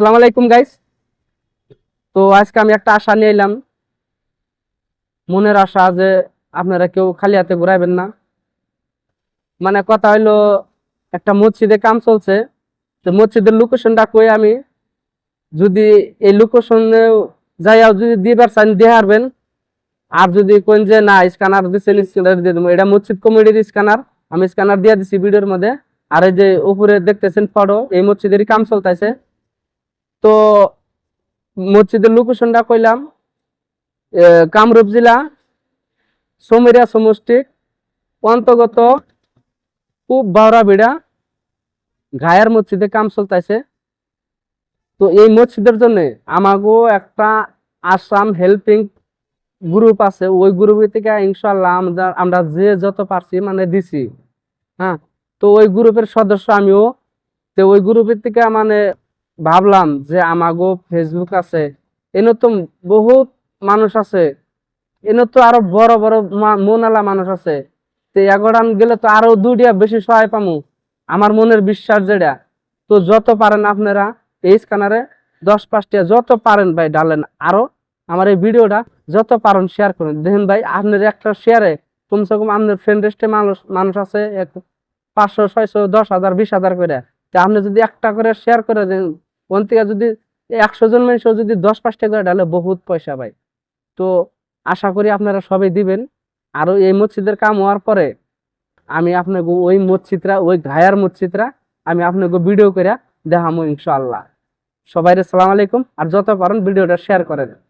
সালাম আলাইকুম গাইস তো আজকে আমি একটা আশা নিয়ে এলাম। মনের আশা যে আপনারা কেউ খালি হাতে ঘুরাইবেন না। মানে কথা হইল, একটা মসজিদে কাম চলছে। তো মসজিদের লোকেশনটা কই আমি? যদি এই লোকেশনে যাইয়া যদি দিবার চান, দিয়ে হারবেন। আর যদি কোন যে, না স্ক্যানার দিচ্ছেন স্ক্যানার দিয়ে দেবো। এটা মসজিদ কমিটির স্ক্যানার আমি স্ক্যানার দিয়ে দিচ্ছি ভিডিওর মধ্যে। আর এই যে উপরে দেখতেছেন ফটো এই মসজিদেরই কাম চলতেছে। তো মসজিদের লোকেশনটা কইলাম কামরূপ জেলা, সমরিয়া সমষ্টি অন্তর্গত পূব বাউরাবিড়া, ঘায়ার মসজিদে কাম চলতেছে তো এই মসজিদের জন্য আমাগো একটা আসাম হেল্পিং গ্রুপ আছে, ওই গ্রুপে থেকে ইনশাল্লাহ আমরা আমরা যে যত পারছি মানে দিছি হ্যাঁ? তো ওই গ্রুপের সদস্য আমিও, তো ওই গ্রুপের থেকে মানে ভাবলাম যে আমাগো ফেসবুক আছে। এনে তো বহুত মানুষ আছে। এনে তো আরও বড় বড় মনালা মানুষ আছে। তো এগোড়ান গেলে তো আরও দুটিয়া বেশি সহায় পামু। আমার মনের বিশ্বাস যেটা তো যত পারেন আপনারা এই স্ক্যানারে দশ পাঁচটা যত পারেন ভাই ডালেন। আরও আমার এই ভিডিওটা যত পারেন শেয়ার করেন। দেখেন ভাই, আপনার একটা শেয়ারে কমসে কম আপনার ফ্রেন্ড লিস্টে মানুষ মানুষ আছে পাঁচশো, ছয়শো, দশ হাজার, বিশ হাজার করে। আপনি যদি একটা করে শেয়ার করে দেন ওন থেকে যদি একশো জন মানুষও যদি দশ পাঁচটা করে ডালে বহুত পয়সা পায়। তো আশা করি আপনারা সবাই দিবেন। আরও এই মসজিদের কাম হওয়ার পরে আমি আপনাকে ওই মসজিদরা, ওই ঘায়ার মসজিদরা আমি আপনাকে ভিডিও করে দেখামো ইনশাল্লাহ সবাই সালাম আলাইকুম। আর যত পারেন ভিডিওটা শেয়ার করে দেন।